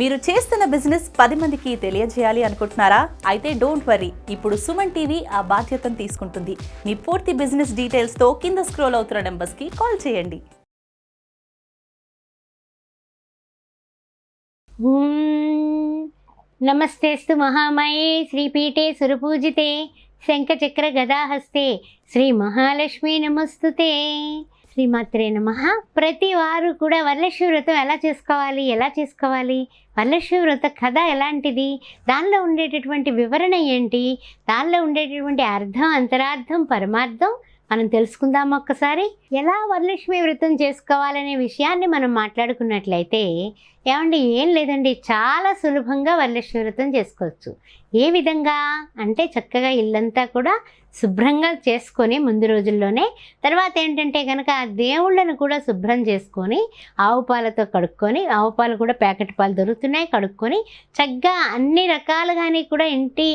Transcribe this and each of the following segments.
మీరు చేస్తున్న బిజినెస్ పది మందికి తెలియజేయాలి అనుకుంటున్నారా? అయితే డోంట్ వరీ. ఇప్పుడు సుమన్ టీవీ ఆ బాధ్యతను తీసుకుంటుంది. మీ పూర్తి బిజినెస్ డీటెయిల్స్తో కింద స్క్రోల్ అవుతున్న నెంబర్స్కి కాల్ చేయండి. ॐ నమస్తేస్తు మహామాయే శ్రీపీఠే సురపూజితే. శంఖచక్రగదాహస్తే శ్రీ మహాలక్ష్మి నమస్తుతే. శ్రీమాత్రే నమ. ప్రతి వారు కూడా వరలక్ష్మి వ్రతం ఎలా చేసుకోవాలి ఎలా చేసుకోవాలి? వరలక్ష్మి వ్రత కథ ఎలాంటిది? దానిలో ఉండేటటువంటి వివరణ ఏంటి? దానిలో ఉండేటటువంటి అర్థం అంతరార్థం పరమార్థం మనం తెలుసుకుందాం ఒక్కసారి. ఎలా వరలక్ష్మి వ్రతం చేసుకోవాలనే విషయాన్ని మనం మాట్లాడుకున్నట్లయితే ఏమండి ఏం లేదండి చాలా సులభంగా వరలక్ష్మి వ్రతం చేసుకోవచ్చు. ఏ విధంగా అంటే చక్కగా ఇల్లంతా కూడా శుభ్రంగా చేసుకొని ముందు రోజుల్లోనే తర్వాత ఏంటంటే కనుక ఆ దేవుళ్ళను కూడా శుభ్రం చేసుకొని ఆవు పాలతో కడుక్కొని ఆవు పాలు కూడా ప్యాకెట్ పాలు దొరుకుతున్నాయి కడుక్కొని చక్కగా అన్ని రకాలుగాని కూడా ఇంటి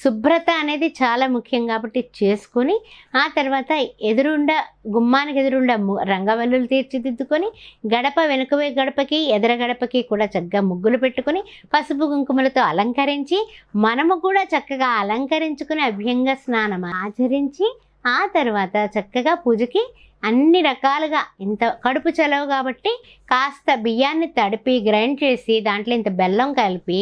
శుభ్రత అనేది చాలా ముఖ్యం కాబట్టి చేసుకొని ఆ తర్వాత ఎదురుండ గుమ్మానికి ఎదురుండ ము- రంగవల్లులు తీర్చిదిద్దుకొని గడప వెనుకవే గడపకి ఎదర గడపకి కూడా చక్కగా ముగ్గులు పెట్టుకొని పసుపు కుంకుమలతో అలంకరించి మనం మనము కూడా చక్కగా అలంకరించుకుని అభ్యంగ స్నానం ఆచరించి ఆ తర్వాత చక్కగా పూజకి అన్ని రకాలుగా ఇంత కడుపు చలవు కాబట్టి కాస్త బియ్యాన్ని తడిపి గ్రైండ్ చేసి దాంట్లో ఇంత బెల్లం కలిపి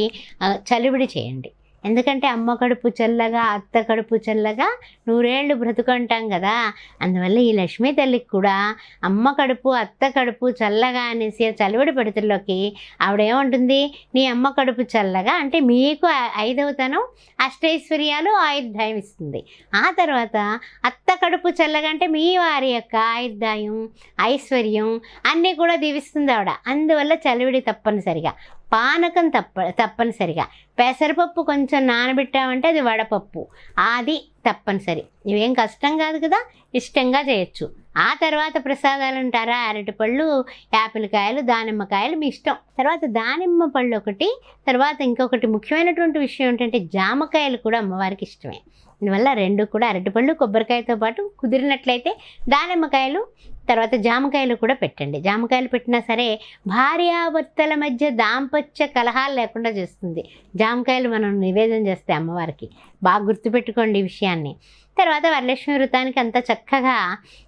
చలివిడి చేయండి. ఎందుకంటే అమ్మ కడుపు చల్లగా అత్త కడుపు చల్లగా నూరేళ్ళు బ్రతుకుంటాం కదా. అందువల్ల ఈ లక్ష్మీ తల్లికి కూడా అమ్మ కడుపు అత్త కడుపు చల్లగా అనేసి చలివిడి పడితుల్లోకి ఆవిడేమంటుంది? నీ అమ్మ కడుపు చల్లగా అంటే మీకు ఐదవతనం అష్టైశ్వర్యాలు ఆయుర్దాయం ఇస్తుంది. ఆ తర్వాత అత్త కడుపు చల్లగా అంటే మీ వారి యొక్క ఆయుర్దాయం ఐశ్వర్యం అన్నీ కూడా దీవిస్తుంది ఆవిడ. అందువల్ల చలివిడి తప్పనిసరిగా. పానకం తప్ప తప్పనిసరిగా. పెసరపప్పు కొంచెం నానబెట్టామంటే అది వడపప్పు. అది తప్పనిసరి. ఇవేం కష్టం కాదు కదా ఇష్టంగా చేయొచ్చు. ఆ తర్వాత ప్రసాదాలు అంటారా? అరటిపళ్ళు యాపిల్ కాయలు దానిమ్మకాయలు మీ ఇష్టం. తర్వాత దానిమ్మ పళ్ళు ఒకటి తర్వాత ఇంకొకటి ముఖ్యమైనటువంటి విషయం ఏంటంటే జామకాయలు కూడా అమ్మవారికి ఇష్టమే. దీనివల్ల రెండు కూడా అరటిపళ్ళు కొబ్బరికాయతో పాటు కుదిరినట్లయితే దానిమ్మకాయలు తర్వాత జామకాయలు కూడా పెట్టండి. జామకాయలు పెట్టినా సరే భార్యాభర్తల మధ్య దాంపత్య కలహాలు లేకుండా చేస్తుంది. జామకాయలు మనం నివేదన చేస్తే అమ్మవారికి. బాగా గుర్తుపెట్టుకోండి ఈ విషయాన్ని. తర్వాత వరలక్ష్మి వృతానికి అంత చక్కగా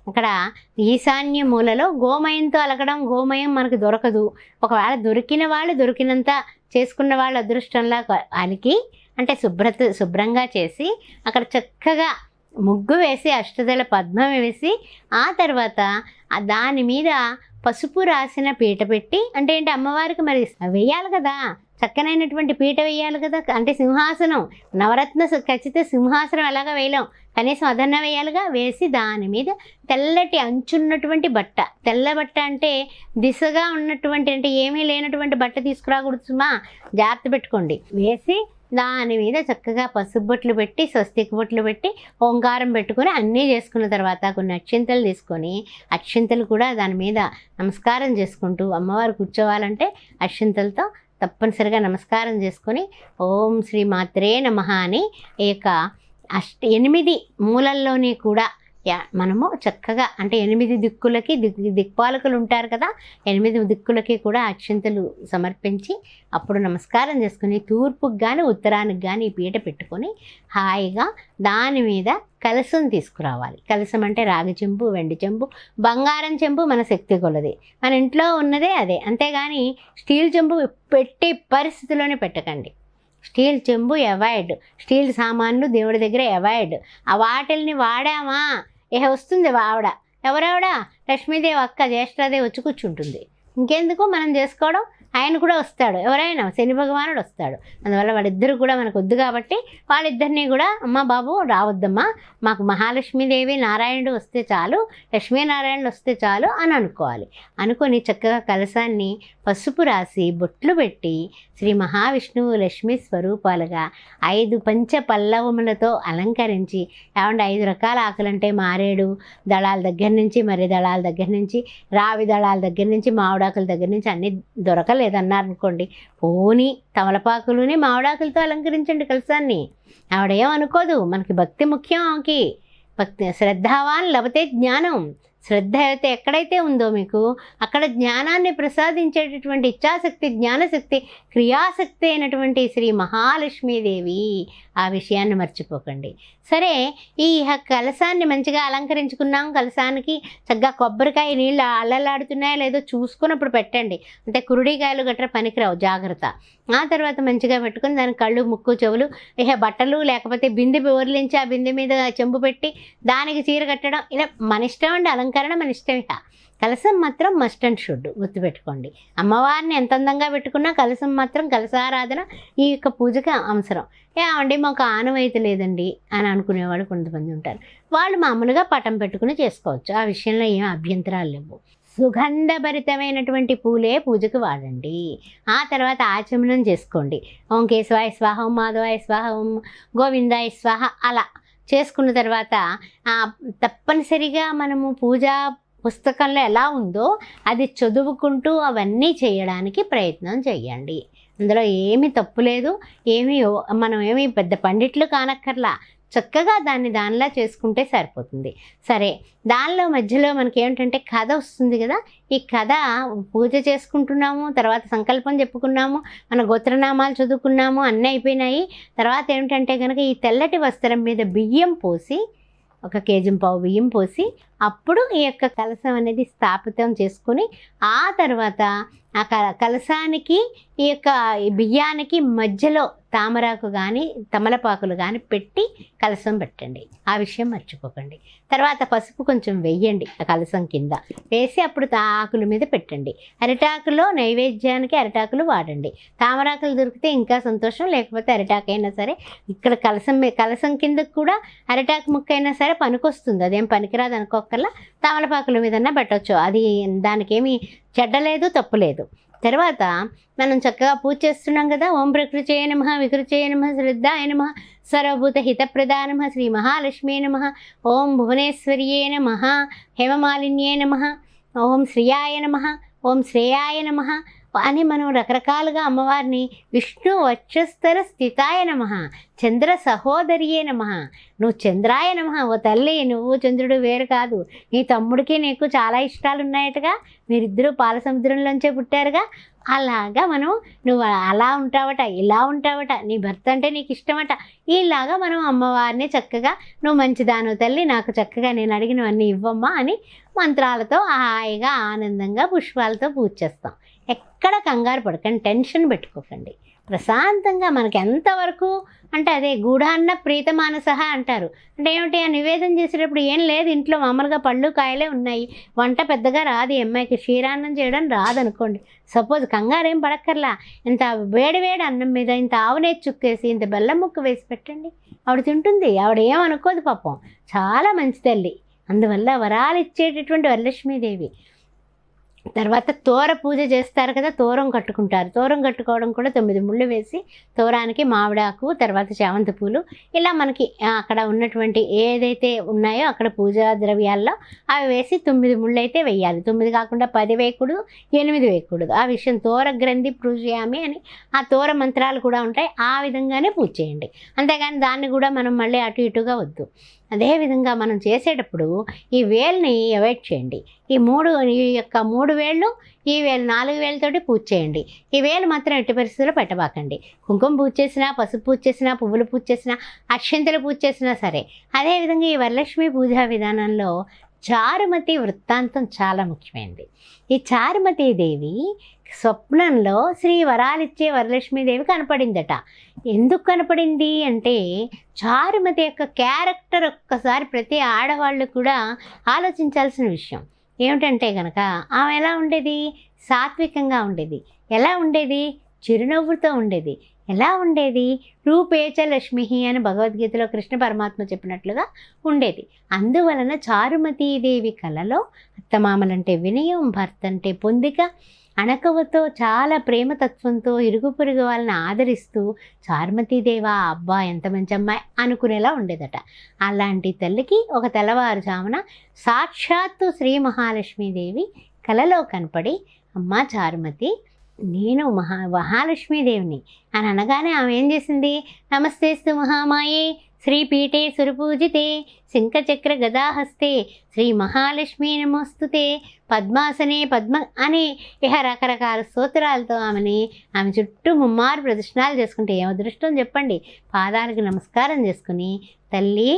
అక్కడ ఈశాన్య మూలలో గోమయంతో అలకడం గోమయం మనకు దొరకదు. ఒకవేళ దొరికిన వాళ్ళు దొరికినంత చేసుకున్న వాళ్ళు అదృష్టంలా అలికి అంటే శుభ్రత శుభ్రంగా చేసి అక్కడ చక్కగా ముగ్గు వేసి అష్టదళ పద్మం వేసి ఆ తర్వాత దాని మీద పసుపు రాసిన పీట పెట్టి అంటే ఏంటి అమ్మవారికి మరి వేయాలి కదా. చక్కనైనటువంటి పీట వేయాలి కదా. అంటే సింహాసనం నవరత్న సు- ఖచ్చిత సింహాసనం ఎలాగా వేయలేం. కనీసం అదన్న వేయాలిగా వేసి దాని మీద తెల్లటి అంచున్నటువంటి బట్ట. తెల్ల బట్ట అంటే దిశగా ఉన్నటువంటి అంటే ఏమీ లేనటువంటి బట్ట తీసుకురాకూడదు సుమా. జాగ్రత్త పెట్టుకోండి. వేసి దాని మీద చక్కగా పసుపు బొట్లు పెట్టి స్వస్తిక బొట్లు పెట్టి ఓంకారం పెట్టుకొని అన్నీ చేసుకున్న తర్వాత కొన్ని అక్షింతలు తీసుకొని అక్షింతలు కూడా దాని మీద నమస్కారం చేసుకుంటూ అమ్మవారు కూర్చోవాలంటే అక్షింతలతో తప్పనిసరిగా నమస్కారం చేసుకొని ఓం శ్రీ మాత్రే నమ అని ఈ యొక్క అష్ట ఎనిమిది మూలల్లోని కూడా మనము చక్కగా అంటే ఎనిమిది దిక్కులకి దిక్ దిక్పాలకులు ఉంటారు కదా ఎనిమిది దిక్కులకి కూడా అక్షింతలు సమర్పించి అప్పుడు నమస్కారం చేసుకుని తూర్పుకి కానీ ఉత్తరానికి కానీ ఈ పీట పెట్టుకొని హాయిగా దాని మీద కలసం తీసుకురావాలి. కలసం అంటే రాగి చెంబు వెండి చెంబు బంగారం చెంబు మన శక్తి కొలది. మన ఇంట్లో ఉన్నదే అదే. అంతేగాని స్టీల్ చెంబు పెట్టి పరిస్థితిలోనే పెట్టకండి. స్టీల్ చెంబు అవాయిడ్. స్టీల్ సామాన్లు దేవుడి దగ్గర అవాయిడ్. ఆ వాటిల్ని వాడామా? ఏ వస్తుంది ఆవిడ. ఎవరావిడ? లక్ష్మీదేవి అక్క జ్యేష్ఠాదేవి వచ్చి కూర్చుంటుంది. ఇంకెందుకు? మనం చేసుకోవడం ఆయన కూడా వస్తాడు. ఎవరైనా శని భగవానుడు వస్తాడు. అందువల్ల వాళ్ళిద్దరు కూడా మనకు వద్దు కాబట్టి వాళ్ళిద్దరినీ కూడా అమ్మ బాబు రావద్దమ్మా మాకు మహాలక్ష్మీదేవి నారాయణుడు వస్తే చాలు లక్ష్మీనారాయణుడు వస్తే చాలు అని అనుకోవాలి. అనుకొని చక్కగా కలశాన్ని పసుపు రాసి బొట్లు పెట్టి శ్రీ మహావిష్ణువు లక్ష్మీ స్వరూపాలుగా ఐదు పంచ పల్లవములతో అలంకరించి ఏమంటే ఐదు రకాల ఆకులంటే మారేడు దళాల దగ్గర నుంచి మరి దళాల దగ్గర నుంచి రావి దళాల దగ్గర నుంచి మామిడాకుల దగ్గర నుంచి అన్నీ దొరకలేదు. అనుకోండి పోని తమలపాకులుని మామిడాకులతో అలంకరించండి కలసాన్ని. ఆవిడేం అనుకోదు. మనకి భక్తి ముఖ్యం ఆమెకి. భక్తి శ్రద్ధావాన్ లభతే జ్ఞానం. శ్రద్ధ అయితే ఎక్కడైతే ఉందో మీకు అక్కడ జ్ఞానాన్ని ప్రసాదించేటటువంటి ఇచ్ఛాశక్తి జ్ఞానశక్తి క్రియాశక్తి అయినటువంటి శ్రీ మహాలక్ష్మీదేవి. ఆ విషయాన్ని మర్చిపోకండి. సరే ఈ హ- కలశాన్ని మంచిగా అలంకరించుకున్నాం. కలశానికి చక్కగా కొబ్బరికాయ నీళ్ళు అల్లలాడుతున్నాయో లేదో చూసుకున్నప్పుడు పెట్టండి. అంటే కురుడికాయలు గట్రా పనికిరావు జాగ్రత్త. ఆ తర్వాత మంచిగా పెట్టుకొని దానికి కళ్ళు ముక్కు చెవులు ఇహ బట్టలు లేకపోతే బిందె బోర్లించి ఆ బిందె మీద చెంబు పెట్టి దానికి చీర కట్టడం. ఇలా మన ఇష్టం అండి. అలంకరణ మన ఇష్టం ఇక కలసం మాత్రం మస్ట్ అండ్ షుడ్ గుర్తుపెట్టుకోండి. అమ్మవారిని ఎంత అందంగా పెట్టుకున్నా కలసం మాత్రం కలసారాధన ఈ యొక్క పూజకి అవసరం. ఏమండి మాకు ఆనవాయితీ లేదండి అని అనుకునేవాడు కొంతమంది ఉంటారు. వాళ్ళు మామూలుగా పటం పెట్టుకుని చేసుకోవచ్చు. ఆ విషయంలో ఏం అభ్యంతరాలు లేవు. సుగంధభరితమైనటువంటి పూలే పూజకు వాడండి. ఆ తర్వాత ఆచమనం చేసుకోండి. ఓం కేశవాయ స్వాహ ఓం మాధవాయ స్వాహ ఓం గోవిందాయ స్వాహ అలా చేసుకున్న తర్వాత తప్పనిసరిగా మనము పూజా పుస్తకంలో ఎలా ఉందో అది చదువుకుంటూ అవన్నీ చేయడానికి ప్రయత్నం చేయండి. అందులో ఏమీ తప్పు లేదు ఏమీ మనం ఏమీ పెద్ద పండిట్లు కానక్కర్లా చక్కగా దాన్ని దానిలా చేసుకుంటే సరిపోతుంది. సరే దానిలో మధ్యలో మనకి ఏమిటంటే కథ వస్తుంది కదా ఈ కథ పూజ చేసుకుంటున్నాము తర్వాత సంకల్పం చెప్పుకున్నాము మన గోత్రనామాలు చదువుకున్నాము అన్నీ అయిపోయినాయి. తర్వాత ఏమిటంటే కనుక ఈ తెల్లటి వస్త్రం మీద బియ్యం పోసి ఒక కేజీ పావు బియ్యం పోసి అప్పుడు ఈ యొక్క కలశం అనేది స్థాపితం చేసుకొని ఆ తర్వాత ఆ క- కలశానికి ఈ యొక్క బియ్యానికి మధ్యలో తామరాకు కానీ తమలపాకులు కానీ పెట్టి కలసం పెట్టండి. ఆ విషయం మర్చిపోకండి. తర్వాత పసుపు కొంచెం వెయ్యండి ఆ కలసం కింద. వేసి అప్పుడు తా- ఆకుల మీద పెట్టండి. అరిటాకులో నైవేద్యానికి అరిటాకులు వాడండి. తామరాకులు దొరికితే ఇంకా సంతోషం లేకపోతే అరిటాకు అయినా సరే ఇక్కడ కలసం కలసం కిందకు కూడా అరిటాకు ముక్క అయినా సరే పనికొస్తుంది. అదేం పనికిరాదు అనుకోకల్లా తమలపాకుల మీదన్నా పెట్టవచ్చు అది దానికేమీ చెడ్డలేదు తప్పు లేదు. తర్వాత మనం చక్కగా పూజ చేస్తున్నాం కదా ఓం ప్రకృతియే నమ వికృతియే నమ శ్రద్ధాయ నమ సర్వభూత హితప్రదా నమ శ్రీ మహాలక్ష్మీ నమ ఓం భువనేశ్వర్యే నమ హేమమాలిన్యే నమ ఓం శ్రియాయ నమ ఓం శ్రేయాయ నమ అని మనం రకరకాలుగా అమ్మవారిని విష్ణు వచ్చస్తర స్థితాయ నమ చంద్ర సహోదరియే నమ. నువ్వు చంద్రాయ నమ ఓ తల్లి నువ్వు చంద్రుడు వేరు కాదు. నీ తమ్ముడికి నీకు చాలా ఇష్టాలు ఉన్నాయటగా మీరిద్దరూ పాల సముద్రంలోంచే పుట్టారుగా. అలాగా మనం నువ్వు అలా ఉంటావట ఇలా ఉంటావట నీ భర్త అంటే నీకు ఇష్టమట. ఇలాగా మనం అమ్మవారిని చక్కగా నువ్వు మంచిదాను తల్లి నాకు చక్కగా నేను అడిగినవన్నీ ఇవ్వమ్మా అని మంత్రాలతో హాయిగా ఆనందంగా పుష్పాలతో పూజ చేస్తాం. ఎక్కడ కంగారు పడకండి టెన్షన్ పెట్టుకోకండి. ప్రశాంతంగా మనకి ఎంతవరకు అంటే అదే గూఢాన్న ప్రీతమానసహ అంటారు. అంటే ఏమిటి ఆ నివేదన చేసేటప్పుడు ఏం లేదు ఇంట్లో మామూలుగా పళ్ళు కాయలే ఉన్నాయి. వంట పెద్దగా రాదు ఈ అమ్మాయికి క్షీరాన్నం చేయడం రాదనుకోండి. సపోజ్ కంగారు ఏం పడక్కర్లా. ఇంత వేడి వేడి అన్నం మీద ఇంత ఆవునేది చుక్కేసి ఇంత బెల్లం ముక్క వేసి పెట్టండి. ఆవిడ తింటుంది. ఆవిడ ఏమనుకోదు పాపం. చాలా మంచి తల్లి. అందువల్ల వరాలు ఇచ్చేటటువంటి వరలక్ష్మీదేవి. తర్వాత తోర పూజ చేస్తారు కదా తోరం కట్టుకుంటారు. తోరం కట్టుకోవడం కూడా తొమ్మిది ముళ్ళు వేసి తోరానికి మామిడాకు తర్వాత చామంతి పూలు. ఇలా మనకి అక్కడ ఉన్నటువంటి ఏదైతే ఉన్నాయో అక్కడ పూజా ద్రవ్యాల్లో అవి వేసి తొమ్మిది ముళ్ళు అయితే వేయాలి. తొమ్మిది కాకుండా పది వేయకూడదు ఎనిమిది వేయకూడదు ఆ విషయం తోర గ్రంథి పూజయామి అని ఆ తోర మంత్రాలు కూడా ఉంటాయి. ఆ విధంగానే పూజ చేయండి. అంతేగాని దాన్ని కూడా మనం మళ్ళీ అటు ఇటుగా వద్దు. అదేవిధంగా మనం చేసేటప్పుడు ఈ వేల్ని అవాయిడ్ చేయండి. ఈ మూడు ఈ యొక్క మూడు వేళ్ళు ఈ వేలు నాలుగు వేలతోటి పూజ చేయండి. ఈ వేలు మాత్రం ఎట్టి పరిస్థితుల్లో పెట్టబాకండి. కుంకుమ పూజ చేసినా పసుపు పూజ చేసినా పువ్వులు పూజ చేసినా అక్షంతలు పూజ చేసినా సరే అదేవిధంగా ఈ వరలక్ష్మి పూజా విధానంలో చారుమతి వృత్తాంతం చాలా ముఖ్యమైనది. ఈ చారుమతి దేవి స్వప్నంలో శ్రీ వరాలిచ్చే వరలక్ష్మీదేవి కనపడిందట. ఎందుకు కనపడింది అంటే చారుమతి యొక్క క్యారెక్టర్ ఒక్కసారి ప్రతి ఆడవాళ్ళు కూడా ఆలోచించాల్సిన విషయం. ఏమిటంటే కనుక ఆమె ఎలా ఉండేది? సాత్వికంగా ఉండేది. ఎలా ఉండేది? చిరునవ్వుతో ఉండేది. ఎలా ఉండేది? రూపేచ లక్ష్మి అని భగవద్గీతలో కృష్ణ పరమాత్మ చెప్పినట్లుగా ఉండేది. అందువలన చారుమతీదేవి కలలో అత్తమామలంటే వినయం భర్త అంటే పొందిక అణకవతో చాలా ప్రేమతత్వంతో ఇరుగు పొరుగు వాళ్ళని ఆదరిస్తూ చారుమతీదేవా అబ్బా ఎంత మంచి అమ్మాయి అనుకునేలా ఉండేదట. అలాంటి తల్లికి ఒక తెల్లవారుజామున సాక్షాత్తు శ్రీ మహాలక్ష్మీదేవి కలలో కనపడి అమ్మ చారుమతి నేను మహా మహాలక్ష్మీదేవిని. అని అనగానే ఆమె ఏం చేసింది? నమస్తేస్తు మహామాయే శ్రీపీఠే సురపూజితే శంఖచక్ర గదాహస్తే శ్రీ మహాలక్ష్మీ నమోస్తుతే పద్మాసనే పద్మ అని ఇహ రకరకాల స్తోత్రాలతో ఆమెని ఆమె చుట్టూ ముమ్మారు ప్రదర్శనాలు చేసుకుంటే ఏం అదృష్టం చెప్పండి? పాదాలకు నమస్కారం చేసుకుని తల్లి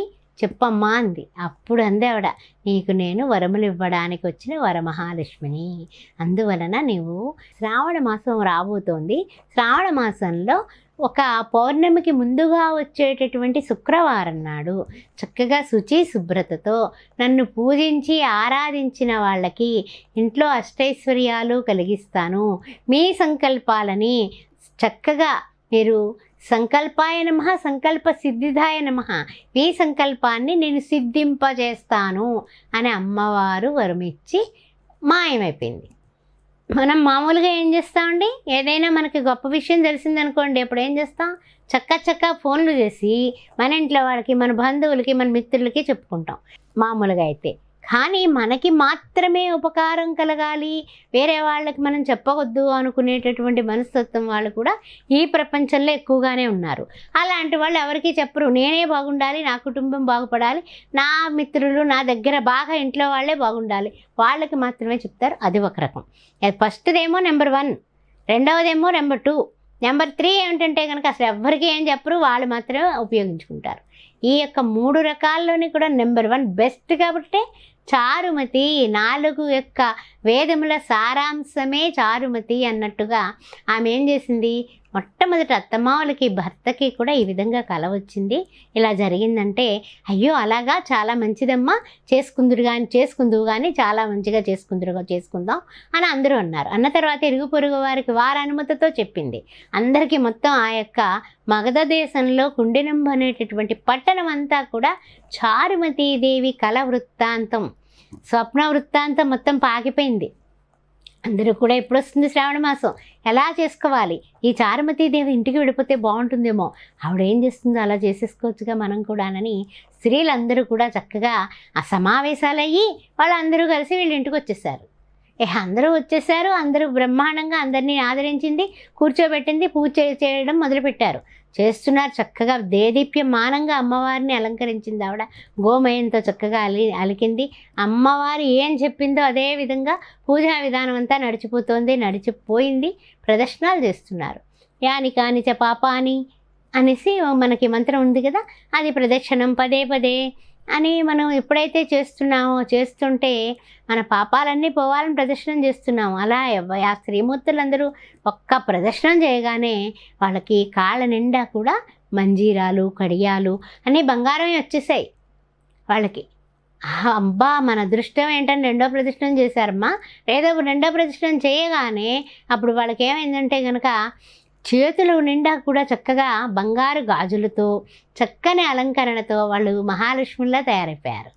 చెప్పమ్మా అంది. అప్పుడు అంది ఆవిడ నీకు నేను వరములు ఇవ్వడానికి వచ్చిన వరమహాలక్ష్మిని. అందువలన నీవు శ్రావణ మాసం రాబోతోంది. శ్రావణ మాసంలో ఒక పౌర్ణమికి ముందుగా వచ్చేటటువంటి శుక్రవారం నాడు చక్కగా శుచి శుభ్రతతో నన్ను పూజించి ఆరాధించిన వాళ్ళకి ఇంట్లో అష్టైశ్వర్యాలు కలిగిస్తాను. మీ సంకల్పాలని చక్కగా మీరు సంకల్పాయ నమ సంకల్ప సిద్ధిదాయ నమ. ఈ సంకల్పాన్ని నేను సిద్ధింపజేస్తాను అని అమ్మవారు వరమిచ్చి మాయమైపోయింది. మనం మామూలుగా ఏం చేస్తామండి? ఏదైనా మనకి గొప్ప విషయం తెలిసిందనుకోండి ఇప్పుడు ఏం చేస్తాం? చక్క చక్క ఫోన్లు చేసి మన ఇంట్లో వాళ్ళకి మన బంధువులకి మన మిత్రులకి చెప్పుకుంటాం. మామూలుగా అయితే కానీ మనకి మాత్రమే ఉపకారం కలగాలి. వేరే వాళ్ళకి మనం చెప్పవద్దు అనుకునేటటువంటి మనస్తత్వం వాళ్ళు కూడా ఈ ప్రపంచంలో ఎక్కువగానే ఉన్నారు. అలాంటి వాళ్ళు ఎవరికీ చెప్పరు. నేనే బాగుండాలి నా కుటుంబం బాగుపడాలి నా మిత్రులు నా దగ్గర బాగా ఇంట్లో వాళ్ళే బాగుండాలి. వాళ్ళకి మాత్రమే చెప్తారు. అది ఒక రకం. ఫస్ట్దేమో నెంబర్ వన్ రెండవదేమో నెంబర్ టూ. నెంబర్ త్రీ ఏమిటంటే కనుక అసలు ఎవ్వరికి ఏం చెప్పరు. వాళ్ళు మాత్రమే ఉపయోగించుకుంటారు. ఈ యొక్క మూడు రకాల్లోని కూడా నెంబర్ వన్ బెస్ట్ కాబట్టి చారుమతి నాలుగు యొక్క వేదముల సారాంశమే చారుమతి అన్నట్టుగా ఆమె ఏం చేసింది? మొట్టమొదటి అత్తమావులకి భర్తకి కూడా ఈ విధంగా కల వచ్చింది. ఇలా జరిగిందంటే అయ్యో అలాగా చాలా మంచిదమ్మా చేసుకుందురు కానీ చేసుకుందువు కానీ చాలా మంచిగా చేసుకుందురుగా చేసుకుందాం అని అందరూ అన్నారు. అన్న తర్వాత ఇరుగు పొరుగు వారికి వారి అనుమతితో చెప్పింది. అందరికీ మొత్తం ఆ యొక్క మగధ దేశంలో కుండినంబ అనేటటువంటి పట్టణం అంతా కూడా చారుమతీదేవి కల వృత్తాంతం. స్వప్న వృత్తాంతం మొత్తం పాకిపోయింది అందరూ కూడా ఎప్పుడు వస్తుంది శ్రావణ మాసం? ఎలా చేసుకోవాలి? ఈ చారుమతీదేవి ఇంటికి వెళ్ళిపోతే బాగుంటుందేమో? ఆవిడ ఏం చేస్తుందో అలా చేసేసుకోవచ్చుగా మనం కూడానని స్త్రీలందరూ కూడా చక్కగా ఆ సమావేశాలయ్యి వాళ్ళందరూ కలిసి వీళ్ళ ఇంటికి వచ్చేసారు. ఏ అందరూ వచ్చేసారు అందరూ బ్రహ్మాండంగా అందరినీ ఆదరించింది కూర్చోబెట్టింది పూజ చేయడం మొదలుపెట్టారు. చేస్తున్నారు. చక్కగా దేదీప్యమానంగా అమ్మవారిని అలంకరించింది ఆవిడ. గోమయంతో చక్కగా అలి అలికింది. అమ్మవారు ఏం చెప్పిందో అదే విధంగా పూజా విధానం అంతా నడిచిపోతోంది నడిచిపోయింది. ప్రదర్శనలు చేస్తున్నారు. యాని కాని చ పాపాని అనేసి మనకి మంత్రం ఉంది కదా అది ప్రదక్షిణం పదే పదే అని మనం ఎప్పుడైతే చేస్తున్నామో చేస్తుంటే మన పాపాలన్నీ పోవాలని ప్రదర్శనం చేస్తున్నాము అలా ఆ శ్రీమూర్తులందరూ ఒక్క ప్రదర్శనం చేయగానే వాళ్ళకి కాళ్ళ నిండా కూడా మంజీరాలు కడియాలు అన్నీ బంగారమే వచ్చేసాయి. వాళ్ళకి అబ్బా మన అదృష్టం ఏంటని రెండో ప్రదర్శనం చేశారమ్మా. లేదా రెండో ప్రదర్శనం చేయగానే అప్పుడు వాళ్ళకి ఏమైందంటే కనుక చేతులు నిండా కూడా చక్కగా బంగారు గాజులతో చక్కని అలంకరణతో వాళ్ళు మహాలక్ష్మిలా తయారైపోయారు.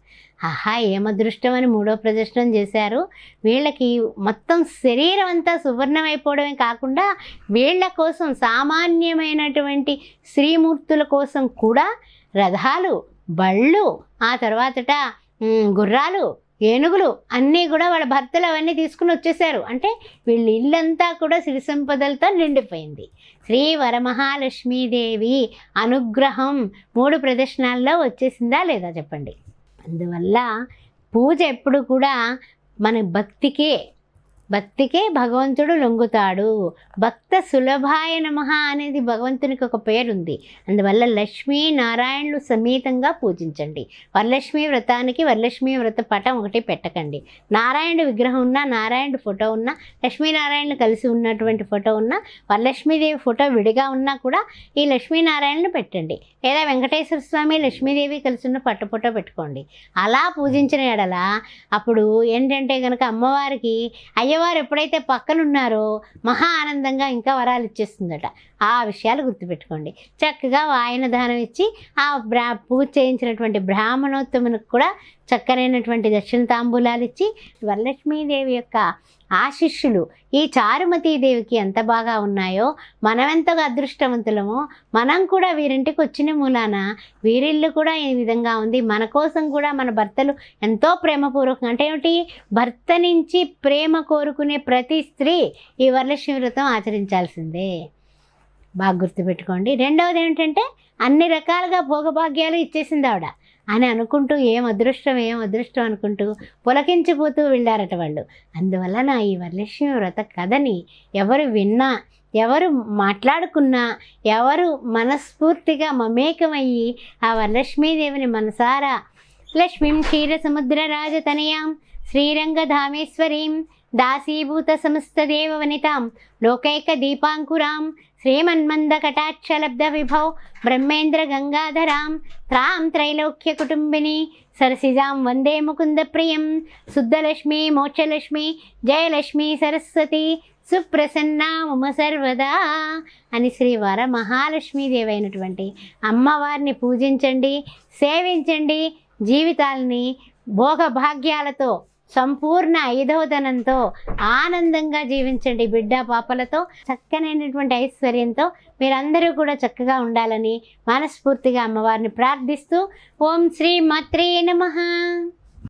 ఆహా ఏమదృష్టం అని మూడో ప్రదర్శనం చేశారు. వీళ్ళకి మొత్తం శరీరం అంతా సువర్ణమైపోవడమే కాకుండా వీళ్ళ కోసం సామాన్యమైనటువంటి స్త్రీమూర్తుల కోసం కూడా రథాలు బళ్ళు ఆ తర్వాతట గుర్రాలు ఏనుగులు అన్నీ కూడా వాళ్ళ భర్తలు అవన్నీ తీసుకుని వచ్చేసారు అంటే వీళ్ళ ఇల్లంతా కూడా సిరి సంపదలతో నిండిపోయింది. శ్రీ వరమహాలక్ష్మీదేవి అనుగ్రహం మూడు ప్రదర్శనాల్లో వచ్చేసిందా లేదా చెప్పండి? అందువల్ల పూజ ఎప్పుడు కూడా మన భక్తికే భక్తికే భగవంతుడు లొంగుతాడు. భక్త సులభాయ నమ అనేది భగవంతునికి ఒక పేరుంది. అందువల్ల లక్ష్మీ నారాయణులు సమేతంగా పూజించండి. వరలక్ష్మి వ్రతానికి వరలక్ష్మి వ్రత పటం ఒకటి పెట్టకండి. నారాయణుడు విగ్రహం ఉన్నా నారాయణుడు ఫోటో ఉన్నా లక్ష్మీనారాయణలు కలిసి ఉన్నటువంటి ఫోటో ఉన్నా వరలక్ష్మీదేవి ఫోటో విడిగా ఉన్నా కూడా ఈ లక్ష్మీనారాయణను పెట్టండి. లేదా వెంకటేశ్వర స్వామి లక్ష్మీదేవి కలిసి ఉన్న పట్టు ఫోటో పెట్టుకోండి. అలా పూజించిన ఎడల అప్పుడు ఏంటంటే కనుక అమ్మవారికి వారు ఎప్పుడైతే పక్కనున్నారో మహా ఆనందంగా ఇంకా వరాలు ఇచ్చేస్తుందట. ఆ విషయాలు గుర్తుపెట్టుకోండి. చక్కగా వాయన దానం ఇచ్చి ఆ బ్రా పూజ చేయించినటువంటి బ్రాహ్మణోత్తమునికి కూడా చక్కనైనటువంటి దక్షిణ తాంబూలాలు ఇచ్చి వరలక్ష్మీదేవి యొక్క ఆశిష్యులు ఈ చారుమతీదేవికి ఎంత బాగా ఉన్నాయో మనమెంతగా అదృష్టవంతులమో మనం కూడా వీరింటికి వచ్చిన మూలాన వీరిల్లు కూడా ఈ విధంగా ఉంది. మన కోసం కూడా మన భర్తలు ఎంతో ప్రేమపూర్వకంగా అంటే ఏమిటి? భర్త నుంచి ప్రేమ కోరుకునే ప్రతి స్త్రీ ఈ వరలక్ష్మి వ్రతం ఆచరించాల్సిందే. బాగా గుర్తుపెట్టుకోండి. రెండవది ఏంటంటే అన్ని రకాలుగా భోగభాగ్యాలు ఇచ్చేసింది ఆవిడ. అని అనుకుంటూ ఏం అదృష్టం ఏం అదృష్టం అనుకుంటూ పులకించిపోతూ వెళ్ళారట వాళ్ళు. అందువలన ఈ వరలక్ష్మి వ్రత కథని ఎవరు విన్నా ఎవరు మాట్లాడుకున్నా ఎవరు మనస్ఫూర్తిగా మమేకమయ్యి ఆ వరలక్ష్మీదేవిని మనసారా. లక్ష్మీం క్షీరసముద్రరాజతనయాం శ్రీరంగధామేశ్వరీం దాసీభూత సమస్తదేవ వనితాం లోకైక దీపాంకురాం శ్రీమన్మంద శ్రీమన్మందకటాక్షలబ్ధ విభౌ బ్రహ్మేంద్ర గంగాధరాం త్రాం త్రైలోక్య కుటుంబిని సరసిజాం వందే ముకుంద ప్రియం శుద్ధలక్ష్మి మోక్షలక్ష్మి జయలక్ష్మి సరస్వతి సుప్రసన్న మమ సర్వదా అని శ్రీ వర మహాలక్ష్మీదేవి అయినటువంటి అమ్మవారిని పూజించండి సేవించండి జీవితాలని భోగభాగ్యాలతో సంపూర్ణ ఐదవదనంతో ఆనందంగా జీవించండి బిడ్డ పాపలతో చక్కనైనటువంటి ఐశ్వర్యంతో మీరందరూ కూడా చక్కగా ఉండాలని మనస్ఫూర్తిగా అమ్మవారిని ప్రార్థిస్తూ ఓం శ్రీ మాత్రే నమ.